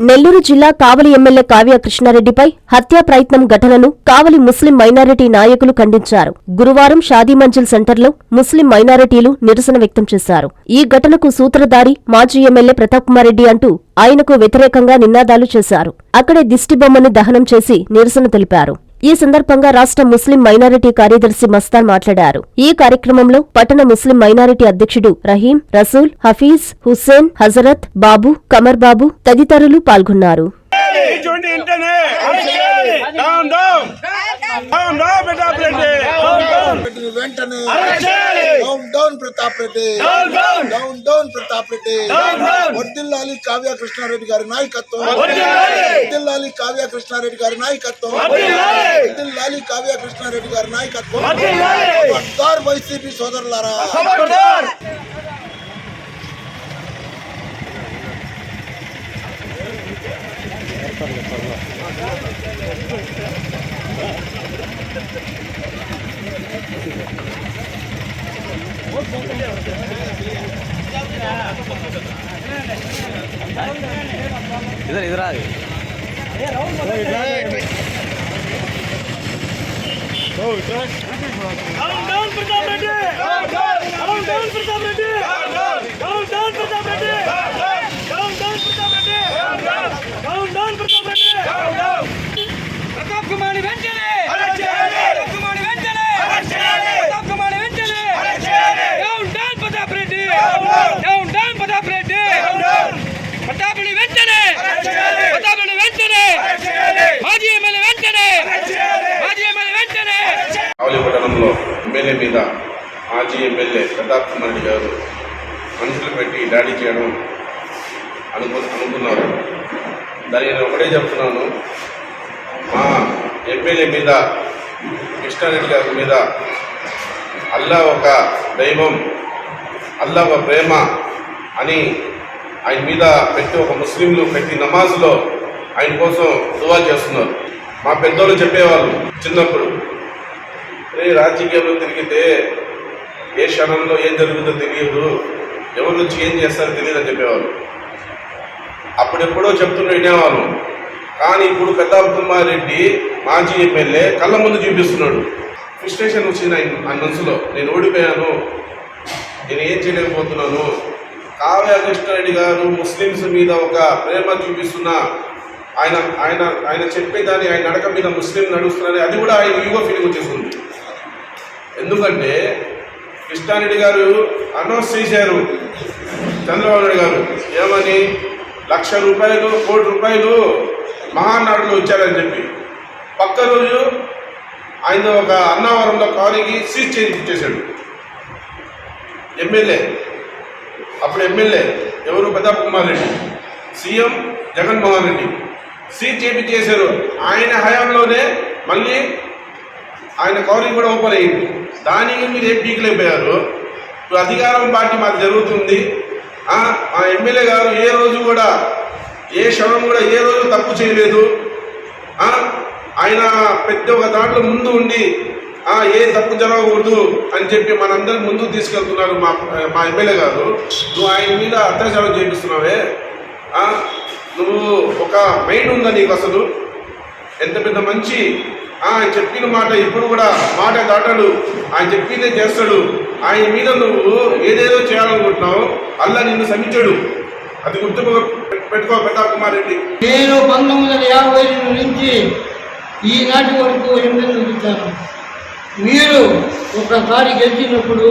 నెల్లూరు జిల్లా కావలి ఎమ్మెల్యే కావ్య కృష్ణారెడ్డిపై హత్యా ప్రయత్నం ఘటనను కావలి ముస్లిం మైనారిటీ నాయకులు ఖండించారు. గురువారం షాదీ మంజిల్ సెంటర్లో ముస్లిం మైనారిటీలు నిరసన వ్యక్తం చేశారు. ఈ ఘటనకు సూత్రధారి మాజీ ఎమ్మెల్యే ప్రతాప్ కుమార్ రెడ్డి అంటూ ఆయనకు వ్యతిరేకంగా నినాదాలు చేశారు. అక్కడే దిష్టిబొమ్మని దహనం చేసి నిరసన తెలిపారు. ఈ సందర్భంగా రాష్ట్ర ముస్లిం మైనారిటీ కార్యదర్శి మస్తాన్ మాట్లాడారు ఈ కార్యక్రమంలో పట్టణ ముస్లిం మైనారిటీ అధ్యక్షుడు రహీం రసూల్ హఫీజ్ హుస్సేన్ హజరత్ బాబు కమర్ బాబు తదితరులు పాల్గొన్నారు డౌన్ డౌన్ వెంటనే down down Pratap Reddy down down. Pratap Reddy వర్దిల్లాలి కావ్య కృష్ణారెడ్డి గారి నాయకత్వం వర్ధిల్లాలి. వర్దిల్లాలి కావ్య కృష్ణారెడ్డి గారి నాయకత్వం వర్ధిల్లాలి. వర్దిల్లాలి కావ్య కృష్ణారెడ్డి గారి నాయకత్వం వర్ధిల్లాలి. ఖబర్దార్ వైసీపీ సోదరులారా ఖబర్దార్ इधर इधर आ డౌన్ మాజీ ఎమ్మెల్యే వెంటనే అరెస్ట్ చేయాలి. మాజీ ఎమ్మెల్యే వెంటనే కావలి పట్టణంలో ఎమ్మెల్యే మీద మాజీ ఎమ్మెల్యే ప్రతాప్ కుమార్ రెడ్డి గారు మనుషులు పెట్టి దాడి చేయడం అనుకు అనుకున్నారు. దానికి నేను ఒకటే చెప్తున్నాను. మా ఎమ్మెల్యే మీద కృష్ణారెడ్డి గారి మీద అల్లా ఒక దైవం అల్లా ఒక ప్రేమ అని ఆయన మీద పెట్టి ఒక ముస్లింలు ప్రతి నమాజ్లో ఆయన కోసం దువా చేస్తున్నారు. మా పెద్దోళ్ళు చెప్పేవాళ్ళు చిన్నప్పుడు. రాజకీయాల్లో తిరిగితే ఏ క్షణంలో ఏం జరుగుతుందో తెలియదు. ఎవరు నుంచి ఏం చేస్తారో తెలియదు అని చెప్పేవాళ్ళు. అప్పుడెప్పుడో చెప్తుంటే వినేవాళ్ళం. కానీ ఇప్పుడు ప్రతాప్ కుమార్ రెడ్డి మాజీ ఎమ్మెల్యే కళ్ళ ముందు చూపిస్తున్నాడు. ఫ్రస్ట్రేషన్ వచ్చింది ఆయన మనసులో. నేను ఓడిపోయాను. నేను ఏం చేయలేకపోతున్నాను. కావ్య కృష్ణారెడ్డి గారు ముస్లిమ్స్ మీద ఒక ప్రేమ చూపిస్తున్న ఆయన ఆయన ఆయన చెప్పేదాన్ని ఆయన నడక మీద ముస్లిం నడుస్తున్నారని అది కూడా ఆయన యువ ఫీలింగ్ వచ్చేస్తుంది ఎందుకంటే కృష్ణారెడ్డి గారు అనౌన్స్ చేశారు. చంద్రబాబు నాయుడు గారు. ఏమని? లక్ష రూపాయలు కోటి రూపాయలు మహానాడులో ఇచ్చారని చెప్పి. పక్క రోజు ఆయన ఒక అన్నవరంలో కారుకి సీజ్ ఇచ్చేశాడు. ఎమ్మెల్యే. అప్పుడు ఎమ్మెల్యే ఎవరు? ప్రతాప్ కుమార్ రెడ్డి. సీఎం జగన్మోహన్ రెడ్డి. సీట్ చేపించేశారు ఆయన హయాంలోనే మళ్ళీ ఆయన కౌరింగ్ కూడా ఓపెన్ దానికి మీరు ఏం పీకలేకపోయారు ఇప్పుడు అధికారం పార్టీ మాకు జరుగుతుంది. ఆ, మా ఎమ్మెల్యే గారు ఏ రోజు కూడా ఏ క్షణం కూడా ఏ రోజు తప్పు చేయలేదు. ఆయన పెద్ద ఒక దాంట్లో ముందు ఉండి ఆ, ఏ తప్పు జరగకూడదు అని చెప్పి మనందరం ముందుకు తీసుకెళ్తున్నారు మా మా ఎమ్మెల్యే గారు. నువ్వు ఆయన మీద అత్యాచారం చేపిస్తున్నావే. నువ్వు ఒక మైండ్ ఉందా నీకు అసలు? ఎంత పెద్ద మంచి ఆయన చెప్పిన మాట ఎప్పుడు కూడా మాట దాటడు. ఆయన చెప్పిందే చేస్తాడు. ఆయన మీద నువ్వు ఏదేదో చేయాలనుకుంటున్నావు అల్లా నిన్ను శమించాడు అది గుర్తు పెట్టుకో ప్రతాప్ కుమార్ రెడ్డి. నేను పంతొమ్మిది వందల యాభై రెండు నుంచి ఈనాటి వరకు ఎమ్మెల్యే చూపించాను మీరు ఒకసారి గెలిచినప్పుడు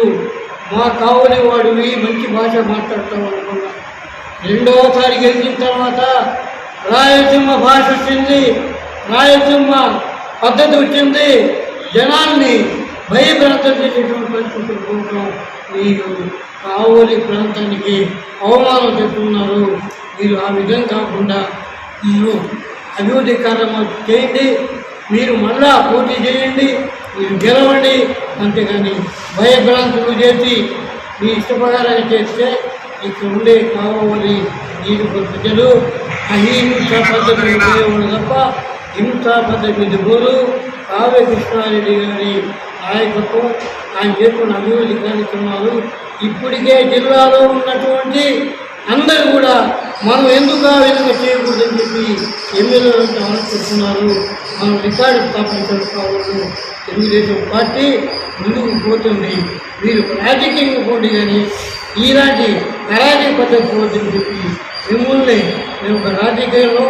మా కావలి వాడివి మంచి భాష మాట్లాడతాం అనుకున్నా. రెండవసారి గెలిచిన తర్వాత రాయలసీమ భాష వచ్చింది రాయలసీమ పద్ధతి వచ్చింది జనాల్ని భయభ్రాంతం చేసేటువంటి పరిస్థితులు మీరు కావలి ప్రాంతానికి అవమానం చెప్తున్నారు. మీరు ఆ విధంగా కాకుండా మీరు అభివృద్ధి కార్యక్రమాలు చేయండి. మీరు మళ్ళా పోటీ చేయండి. మీరు గెలవండి. అంతేగాని భయభ్రాంతులు చేసి మీ ఇష్టప్రకారంగా చేస్తే ఇక్కడ ఉండే కావాలి నీరు ప్రజలు అహింస పద్ధతి తప్ప హింసా పద్దెనిమిది మీద కావ్య కృష్ణారెడ్డి గారి నాయకత్వం ఆయన చేస్తున్న అభివృద్ధి కార్యక్రమాలు ఇప్పటికే జిల్లాలో ఉన్నటువంటి అందరూ కూడా మనం ఎందుకు ఆ విధంగా చేయకూడదని చెప్పి ఎమ్మెల్యేలు ఆలోచిస్తున్నారు మనం రికార్డు స్థాపించడం కావాలి తెలుగుదేశం పార్టీ ముందుకు పోతుంది. మీరు రాజకీయంగా పోటీ కానీ ఈనాటి కరాటే పద్ధతి పోతుందని చెప్పి మిమ్మల్ని మేము ఒక రాజకీయంలో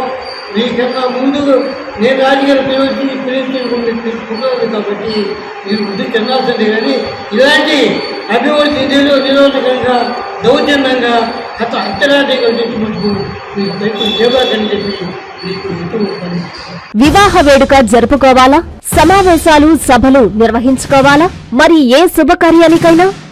మీకన్నా ముందు నేను రాజకీయాలు పిలిచి పిలిచి తీసుకున్నాను కాబట్టి మీరు ముందు చెందాల్సిందే కానీ ఇలాంటి అభివృద్ధి నిరోధకంగా దౌర్జన్యంగా అత అత్యరాజకీయాలు చేసి మటుకు మీకు దయచేసి చేపట్టని చెప్పి వివాహ వేడుక జరుపుకోవాలా? సమావేశాలు సభలు నిర్వహించుకోవాలా? మరి ఏ శుభకార్యానికైనా